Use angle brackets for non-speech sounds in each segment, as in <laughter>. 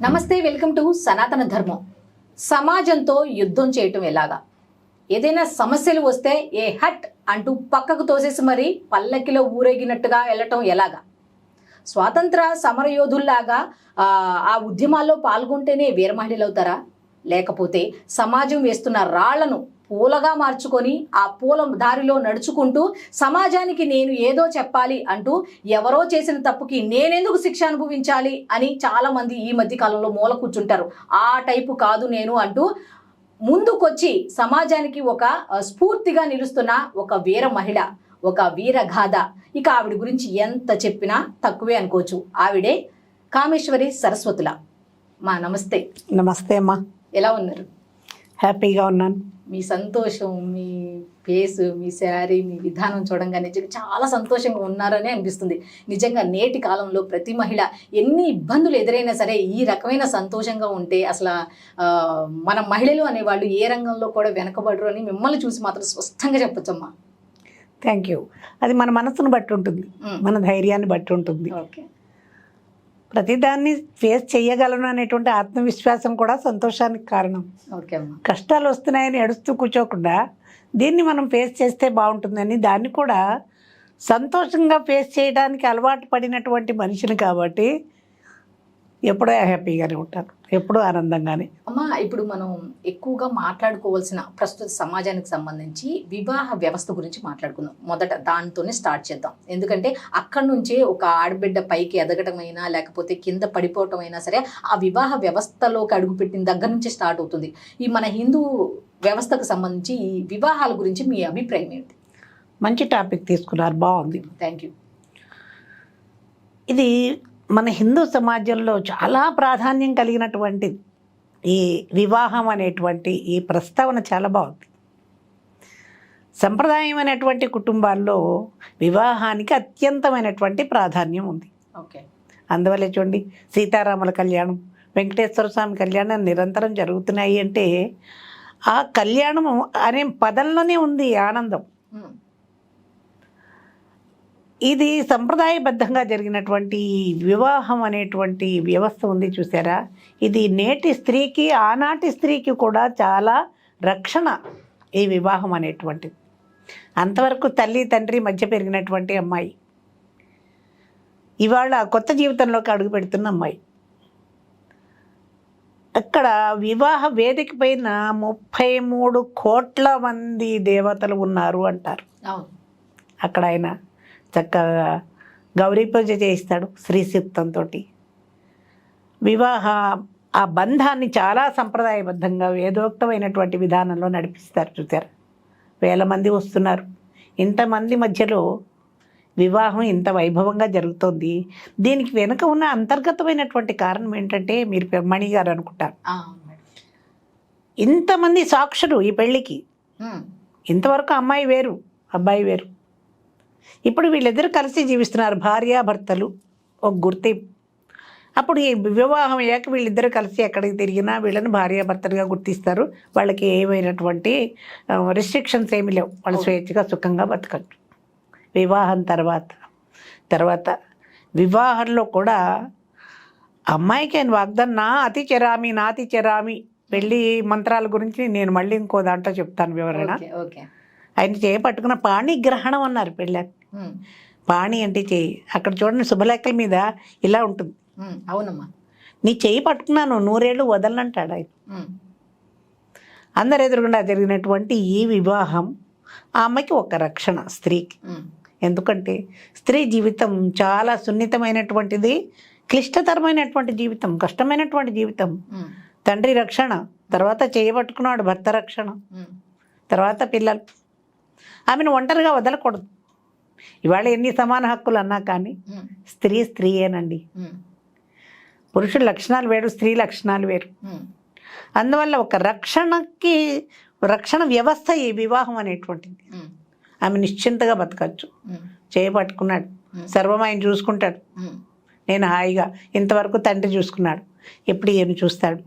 నమస్తే welcome to సనాతన ధర్మం. సమాజంతో యుద్ధం చేయటం ఎలాగా? ఏదైనా సమస్యలు వస్తే ఏ హట్ అంటూ పక్కకు తోసేసి మరి పల్లకిలో ఊరేగినట్టుగా వెళ్ళటం ఎలాగా? స్వాతంత్ర సమరయోధుల్లాగా ఆ, ఆ ఉద్యమాల్లో పాల్గొంటేనే వీరమహిళలు అవుతారా లేకపోతే సమాజం వేస్తున్న రాళ్ళను పూలగా మార్చుకొని ఆ పూల దారిలో నడుచుకుంటూ సమాజానికి నేను ఏదో చెప్పాలి అంటూ ఎవరో చేసిన తప్పుకి నేనెందుకు శిక్ష అనుభవించాలి అని చాలా మంది ఈ మధ్య కాలంలో మూల కూర్చుంటారు. ఆ టైపు కాదు నేను అంటూ ముందుకొచ్చి సమాజానికి ఒక స్ఫూర్తిగా నిలుస్తున్న ఒక వీర మహిళ ఒక వీరగాథ ఇక ఆవిడ గురించి ఎంత చెప్పినా తక్కువే అనుకోవచ్చు. ఆవిడే కామేశ్వరి సరస్వతుల. మా నమస్తే. నమస్తే అమ్మా. ఎలా ఉన్నారు? హ్యాపీగా ఉన్నాను. మీ సంతోషం మీ ఫేస్ మీ శారీ మీ విధానం చూడంగానే నిజంగా చాలా సంతోషంగా ఉన్నారని అనిపిస్తుంది. నిజంగా నేటి కాలంలో ప్రతి మహిళ ఎన్ని ఇబ్బందులు ఎదురైనా సరే ఈ రకమైన సంతోషంగా ఉంటే అసలు మన మహిళలు అనేవాళ్ళు ఏ రంగంలో కూడా వెనకబడరు అని మిమ్మల్ని చూసి మాత్రం స్పష్టంగా చెప్పొచ్చమ్మా. Thank you. అది మన మనసును బట్టి ఉంటుంది. మన ధైర్యాన్ని బట్టి ఉంటుంది. ఓకే. ప్రతిదాన్ని ఫేస్ చేయగలను అనేటువంటి ఆత్మవిశ్వాసం కూడా సంతోషానికి కారణం. ఓకే అమ్మా. కష్టాలు వస్తున్నాయని ఎడుస్తూ కూర్చోకుండా దీన్ని మనం ఫేస్ చేస్తే బాగుంటుందని దాన్ని కూడా సంతోషంగా ఫేస్ చేయడానికి అలవాటు పడినటువంటి మనిషిని కాబట్టి ఎప్పుడూ హ్యాపీగానే ఉంటాను. ఎప్పుడూ ఆనందంగానే. అమ్మా ఇప్పుడు మనం ఎక్కువగా మాట్లాడుకోవాల్సిన ప్రస్తుత సమాజానికి సంబంధించి వివాహ వ్యవస్థ గురించి మాట్లాడుకుందాం. మొదట దానితోనే స్టార్ట్ చేద్దాం. ఎందుకంటే అక్కడి నుంచే ఒక ఆడబిడ్డ పైకి ఎదగటమైనా లేకపోతే కింద పడిపోవటం అయినా సరే ఆ వివాహ వ్యవస్థలోకి అడుగుపెట్టిన దగ్గర నుంచి స్టార్ట్ అవుతుంది. ఈ మన హిందూ వ్యవస్థకు సంబంధించి ఈ వివాహాల గురించి మీ అభిప్రాయం ఏంటి? మంచి టాపిక్ తీసుకున్నారు. బాగుంది. థ్యాంక్ యూ ఇది మన హిందూ సమాజంలో చాలా ప్రాధాన్యం కలిగినటువంటిది. ఈ వివాహం అనేటువంటి ఈ ప్రస్తావన చాలా బాగుంది. సంప్రదాయం అనేటువంటి కుటుంబాల్లో వివాహానికి అత్యంతమైనటువంటి ప్రాధాన్యం ఉంది. ఓకే. అందువల్ల చూడండి సీతారాముల కళ్యాణం వెంకటేశ్వర స్వామి కళ్యాణం నిరంతరం జరుగుతున్నాయి అంటే ఆ కళ్యాణం అనే పదంలోనే ఉంది ఆనందం. ఇది సంప్రదాయబద్ధంగా జరిగినటువంటి వివాహం అనేటువంటి వ్యవస్థ ఉంది చూసారా? ఇది నేటి స్త్రీకి ఆనాటి స్త్రీకి కూడా చాలా రక్షణ ఈ వివాహం అనేటువంటిది. అంతవరకు తల్లి తండ్రి మధ్య పెరిగినటువంటి అమ్మాయి. ఇవాళ కొత్త జీవితంలోకి అడుగు పెడుతున్న అమ్మాయి. అక్కడ వివాహ వేదిక పైన ముప్పై మూడు కోట్ల మంది దేవతలు ఉన్నారు అంటారు. అక్కడ ఆయన చక్కగా గౌరీ పూజ చేయిస్తాడు శ్రీ సూక్తంతో వివాహ ఆ బంధాన్ని చాలా సంప్రదాయబద్ధంగా వేదోక్తమైనటువంటి విధానంలో నడిపిస్తారు చూసారు వేల మంది వస్తున్నారు. ఇంతమంది మధ్యలో వివాహం ఇంత వైభవంగా జరుగుతోంది. దీనికి వెనుక ఉన్న అంతర్గతమైనటువంటి కారణం ఏంటంటే మీరు మణి గారు అనుకుంటారు. ఇంతమంది సాక్షులు ఈ పెళ్ళికి. ఇంతవరకు అమ్మాయి వేరు అబ్బాయి వేరు. ఇప్పుడు వీళ్ళిద్దరు కలిసి జీవిస్తున్నారు భార్యాభర్తలు ఒక గుర్తింపు అప్పుడు ఈ వివాహం అయ్యాక వీళ్ళిద్దరు కలిసి ఎక్కడికి తిరిగినా వీళ్ళని భార్యాభర్తలుగా గుర్తిస్తారు. వాళ్ళకి ఏమైనటువంటి రిస్ట్రిక్షన్స్ ఏమి లేవు. వాళ్ళు స్వేచ్ఛగా సుఖంగా బతకచ్చు వివాహం తర్వాత. తర్వాత వివాహంలో కూడా అమ్మాయికి ఆయన వాగ్దానం? నా అతి చెరామి నాతి చెరామి. వెళ్ళి మంత్రాల గురించి నేను మళ్ళీ ఇంకో దాంట్లో చెప్తాను వివరణ. ఓకే. ఆయన చేయి పట్టుకున్న పాణి గ్రహణం అన్నారు పెళ్ళి. ఉమ్, పాణి అంటే చేయి. అక్కడ చూడండి శుభలేఖల మీద ఇలా ఉంటుంది. అవునమ్మా. నీ చేయి పట్టుకున్నాను నూరేళ్ళు వదలనంటాడు ఆయన. అందరు ఎదురుగుండా జరిగినటువంటి ఈ వివాహం ఆ అమ్మాయికి ఒక రక్షణ స్త్రీకి. ఎందుకంటే స్త్రీ జీవితం చాలా సున్నితమైనటువంటిది క్లిష్టతరమైనటువంటి జీవితం కష్టమైనటువంటి జీవితం. తండ్రి రక్షణ తర్వాత చేయబట్టుకున్నాడు భర్త రక్షణ. తర్వాత పిల్లలు. ఆమెను ఒంటరిగా వదలకూడదు. ఇవాళ ఎన్ని సమాన హక్కులు అన్నా కానీ స్త్రీ స్త్రీయేనండి. ఉమ్, పురుషుల లక్షణాలు వేరు స్త్రీ లక్షణాలు వేరు. అందువల్ల ఒక రక్షణకి రక్షణ వ్యవస్థ ఈ వివాహం అనేటువంటిది. ఆమె నిశ్చింతగా బతకచ్చు. ఉమ్, చేయబట్టుకున్నాడు సర్వం ఆయన చూసుకుంటాడు. నేను హాయిగా ఇంతవరకు తండ్రి చూసుకున్నాడు. ఎప్పుడు ఏమి చూస్తాడు?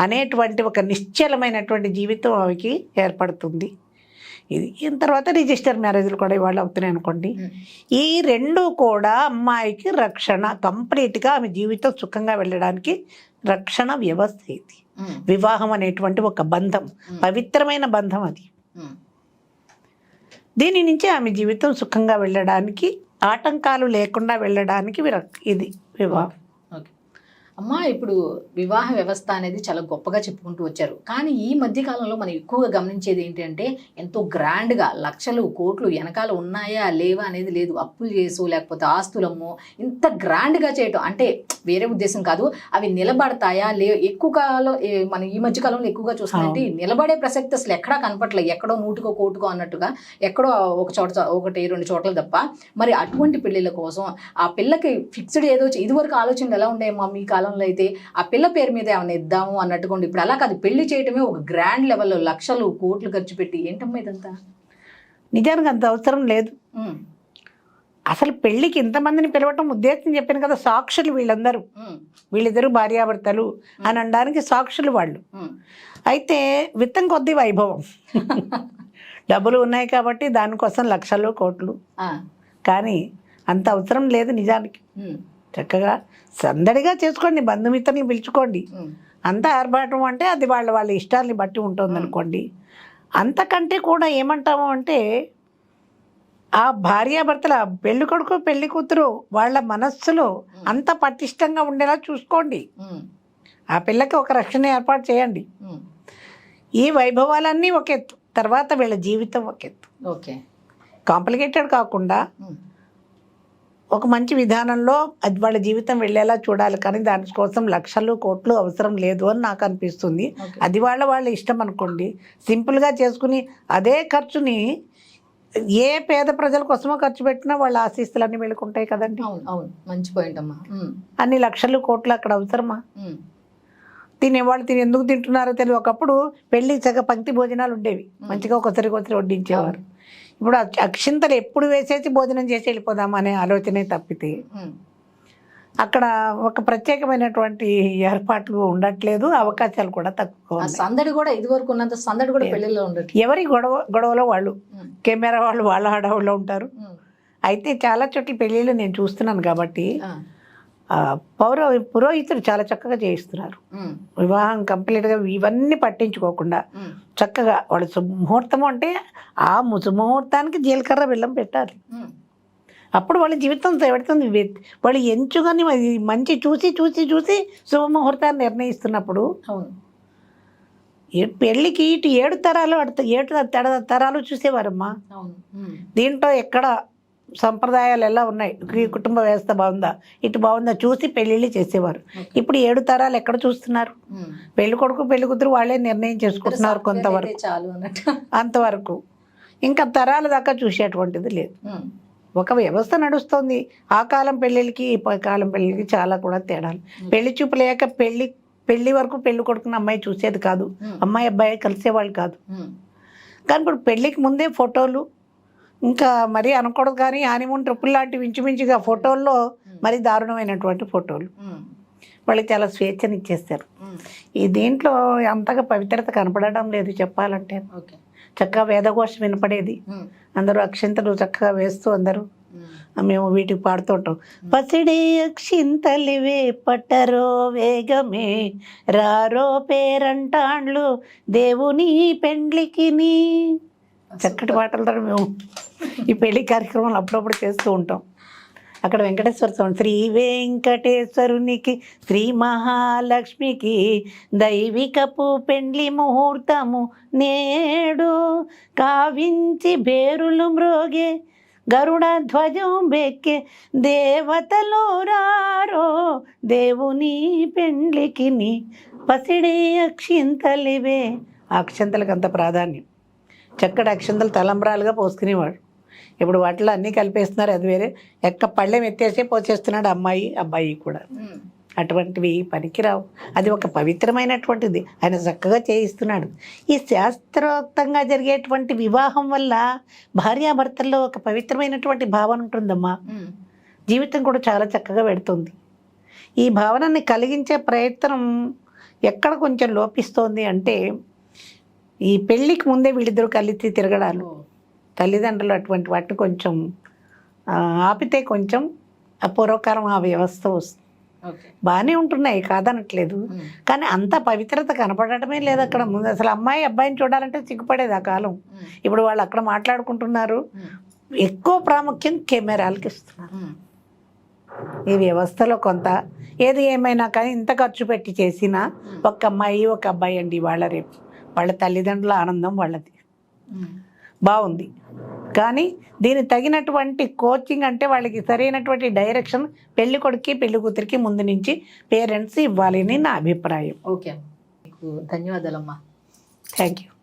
అనేటువంటి ఒక నిశ్చలమైనటువంటి జీవితం ఆమెకి ఏర్పడుతుంది. ఇది ఈయన తర్వాత రిజిస్టర్ మ్యారేజ్లు కూడా ఇవాళ అవుతున్నాయి అనుకోండి. ఈ రెండు కూడా అమ్మాయికి రక్షణ కంప్లీట్గా ఆమె జీవితం సుఖంగా వెళ్ళడానికి రక్షణ వ్యవస్థ ఇది. వివాహం అనేటువంటి ఒక బంధం పవిత్రమైన బంధం అది. దీని నుంచి ఆమె జీవితం సుఖంగా వెళ్ళడానికి ఆటంకాలు లేకుండా వెళ్ళడానికి ఇది వివాహం అమ్మా ఇప్పుడు వివాహ వ్యవస్థ అనేది చాలా గొప్పగా చెప్పుకుంటూ వచ్చారు. కానీ ఈ మధ్య కాలంలో మనం ఎక్కువగా గమనించేది ఏంటంటే ఎంతో గ్రాండ్గా లక్షలు కోట్లు వెనకాల ఉన్నాయా లేవా అనేది లేదు. అప్పులు చేసు లేకపోతే ఆస్తులమ్మో ఇంత గ్రాండ్గా చేయటం అంటే వేరే ఉద్దేశం కాదు. అవి నిలబడతాయా? లే ఎక్కువ కాలం ఏ- మనం ఈ మధ్య కాలంలో ఎక్కువగా చూస్తుందంటే నిలబడే ప్రసక్తి అసలు ఎక్కడా కనపట్లేదు ఎక్కడో నూటికో కోటుకో అన్నట్టుగా ఎక్కడో ఒక చోట ఒకటి రెండు చోట్ల తప్ప మరి అటువంటి పెళ్ళిళ్ళ కోసం ఆ పిల్లకి ఫిక్స్డ్ ఏదో ఇదివరకు ఆలోచనలు ఎలా ఉండేమో మీ కాలంలో అయితే ఆ పిల్ల పేరు మీద ఏమైనా ఇద్దాము అన్నట్టుగా ఉండి ఇప్పుడు అలా కాదు పెళ్ళి చేయటమే ఒక గ్రాండ్ లెవెల్లో లక్షలు కోట్లు ఖర్చు పెట్టి ఏంటమ్మా ఇదంతా? నిజానికి అంత అవసరం లేదు. అసలు పెళ్ళికి ఇంతమందిని పిలవటం ఉద్దేశం చెప్పాను కదా సాక్షులు వీళ్ళందరూ. వీళ్ళిద్దరు భార్యాభర్తలు అని అనడానికి సాక్షులు వాళ్ళు. అయితే విత్తం కొద్ది వైభవం. <laughs> డబ్బులు ఉన్నాయి కాబట్టి దానికోసం లక్షలు కోట్లు. కానీ అంత అవసరం లేదు నిజానికి. చక్కగా సందడిగా చేసుకోండి బంధుమిత్రుల్ని పిలుచుకోండి. అంత ఆర్భాటం అంటే అది వాళ్ళ వాళ్ళ ఇష్టాల్ని బట్టి ఉంటుంది అనుకోండి అంతకంటే కూడా ఏమంటాము అంటే ఆ భార్యాభర్తల పెళ్ళి కొడుకు పెళ్ళి కూతురు వాళ్ళ మనస్సులో అంత పటిష్టంగా ఉండేలా చూసుకోండి. ఆ పిల్లకి ఒక రక్షణ ఏర్పాటు చేయండి. ఈ వైభవాలన్నీ ఒక ఎత్తు తర్వాత వీళ్ళ జీవితం ఒక ఎత్తు. ఓకే. కాంప్లికేటెడ్ కాకుండా ఒక మంచి విధానంలో అది వాళ్ళ జీవితం వెళ్ళేలా చూడాలి. కానీ దానికోసం లక్షలు కోట్లు అవసరం లేదు అని నాకు అనిపిస్తుంది. అది వాళ్ళ వాళ్ళ ఇష్టం అనుకోండి. సింపుల్గా చేసుకుని అదే ఖర్చుని ఏ పేద ప్రజల కోసమో ఖర్చు పెట్టినా వాళ్ళ ఆశీస్సులన్నీ వెళ్ళుకుంటాయి కదండి. అవును అవును. మంచి పాయింట్ అమ్మా. అన్ని లక్షలు కోట్లు అక్కడ అవసరమా? తినేవాళ్ళు తిని ఎందుకు తింటున్నారో తెలియదు. ఒకప్పుడు పెళ్ళి సగ పంక్తి భోజనాలు ఉండేవి. మంచిగా ఒకసారి ఒకసారి వడ్డించేవారు. ఇప్పుడు అక్షింతలు ఎప్పుడు వేసేసి భోజనం చేసి వెళ్ళిపోదాం అనే ఆలోచనే తప్పితే అక్కడ ఒక ప్రత్యేకమైనటువంటి ఏర్పాట్లు ఉండట్లేదు అవకాశాలు కూడా తక్కువ. సందడి కూడా ఇదివరకు ఉన్నంత సందడి కూడా పెళ్ళిలో ఉండట్లేదు. ఎవరి గొడవ గొడవలో వాళ్ళు కెమెరా వాళ్ళు వాళ్ళ హడావుల్లో ఉంటారు. అయితే చాలా చోట్ల పెళ్ళిళ్ళు నేను చూస్తున్నాను కాబట్టి పౌర పురోహితులు చాలా చక్కగా చేయిస్తున్నారు. వివాహం కంప్లీట్గా ఇవన్నీ పట్టించుకోకుండా చక్కగా వాళ్ళు ముహూర్తం అంటే ఆ ముహూర్తానికి జీలకర్ర బెల్లం పెట్టాలి. అప్పుడు వాళ్ళ జీవితం పెడుతుంది వాళ్ళు ఎంచుకొని మంచి చూసి చూసి చూసి శుభముహూర్తాన్ని నిర్ణయిస్తున్నప్పుడు పెళ్ళికి ఇటు ఏడు తరాలు ఏడు తర- తరాలు చూసేవారమ్మా. దీంట్లో ఎక్కడ సంప్రదాయాలు ఎలా ఉన్నాయి? ఈ కుటుంబ వ్యవస్థ బాగుందా? ఇటు బాగుందా? చూసి పెళ్ళిళ్ళు చేసేవారు. ఇప్పుడు ఏడు తరాలు ఎక్కడ చూస్తున్నారు. పెళ్ళి కొడుకు పెళ్ళి కూతురు వాళ్ళే నిర్ణయం చేసుకుంటున్నారు కొంతవరకు. చాలు అంతవరకు. ఇంకా తరాల దాకా చూసేటువంటిది లేదు. ఒక వ్యవస్థ నడుస్తుంది. ఆ కాలం పెళ్ళిళ్ళకి ఈ కాలం పెళ్ళిళ్ళకి చాలా కూడా తేడాలు. పెళ్ళి చూపు లేక పెళ్ళి పెళ్ళి వరకు పెళ్ళి కొడుకున్న అమ్మాయి చూసేది కాదు. అమ్మాయి అబ్బాయి కలిసేవాళ్ళు కాదు. కానీ ఇప్పుడు పెళ్ళికి ముందే ఫోటోలు ఇంకా మరీ అనకూడదు కానీ హనీమూన్ ట్రిపుల్ లాంటివి ఇంచుమించుగా ఫోటోల్లో మరి దారుణమైనటువంటి ఫోటోలు. ఉమ్, వాళ్ళకి చాలా స్వేచ్ఛని ఇచ్చేస్తారు. ఈ దీంట్లో అంతగా పవిత్రత కనపడడం లేదు చెప్పాలంటే. చక్కగా వేదఘోష వినపడేది. అందరూ అక్షింతలు చక్కగా వేస్తూ అందరూ. మేము. వీటికి పాడుతుంటాం పసిడి అక్షింతలివే పట్టరో వేగమే రారో పేరంటాండ్లు దేవుని పెండ్లికి నీ చక్కటి పాటలతో మేము ఈ పెళ్ళి కార్యక్రమాలు అప్పుడప్పుడు చేస్తూ ఉంటాం. అక్కడ వెంకటేశ్వర స్వామి శ్రీ వెంకటేశ్వరునికి శ్రీ మహాలక్ష్మికి దైవికపు పెండ్లి ముహూర్తము నేడు. కావించి బేరులు మ్రోగే గరుడ ధ్వజం బెక్కే దేవతలు రారో దేవుని పెండ్లికి పసిడే అక్షింతలివే. ఆ అంత ప్రాధాన్యం. చక్కటి అక్షంతలు తలంబ్రాలుగా పోసుకునేవాడు. ఇప్పుడు వాటిలో అన్నీ కలిపేస్తున్నారు అది వేరే. ఎక్క పళ్ళెం ఎత్తేసే పోసేస్తున్నాడు అమ్మాయి అబ్బాయి కూడా. అటువంటివి పనికిరావు. అది ఒక పవిత్రమైనటువంటిది. ఆయన చక్కగా చేయిస్తున్నాడు. ఈ శాస్త్రోక్తంగా జరిగేటువంటి వివాహం వల్ల భార్యాభర్తల్లో ఒక పవిత్రమైనటువంటి భావన ఉంటుందమ్మా. జీవితం కూడా చాలా చక్కగా పెడుతుంది ఈ భావనని కలిగించే ప్రయత్నం ఎక్కడ కొంచెం లోపిస్తోంది అంటే ఈ పెళ్ళికి ముందే వీళ్ళిద్దరూ కలిసి తిరగడాలు. తల్లిదండ్రులు అటువంటి వాటిని కొంచెం ఆపితే కొంచెం ఆ పూర్వకాలం ఆ వ్యవస్థ వస్తుంది బాగానే ఉంటున్నాయి కాదనట్లేదు. కానీ అంత పవిత్రత కనపడటమే లేదు అక్కడ ముందు. అసలు అమ్మాయి అబ్బాయిని చూడాలంటే సిగ్గుపడేది ఆ కాలం. ఇప్పుడు వాళ్ళు అక్కడ మాట్లాడుకుంటున్నారు. ఎక్కువ ప్రాముఖ్యం కెమెరాలకి ఇస్తున్నారు. ఈ వ్యవస్థలో కొంత ఏది ఏమైనా కానీ ఇంత ఖర్చు పెట్టి చేసినా ఒక అమ్మాయి ఒక అబ్బాయి అండి వాళ్ళ రేపు. వాళ్ళ తల్లిదండ్రుల ఆనందం వాళ్ళది. బాగుంది. కానీ దీనికి తగినటువంటి కోచింగ్ అంటే వాళ్ళకి సరైనటువంటి డైరెక్షన్ పెళ్ళి కొడుక్కి పెళ్ళి కూతురికి ముందు నుంచి పేరెంట్స్ ఇవ్వాలని నా అభిప్రాయం. ఓకే. ధన్యవాదాలమ్మా. Thank you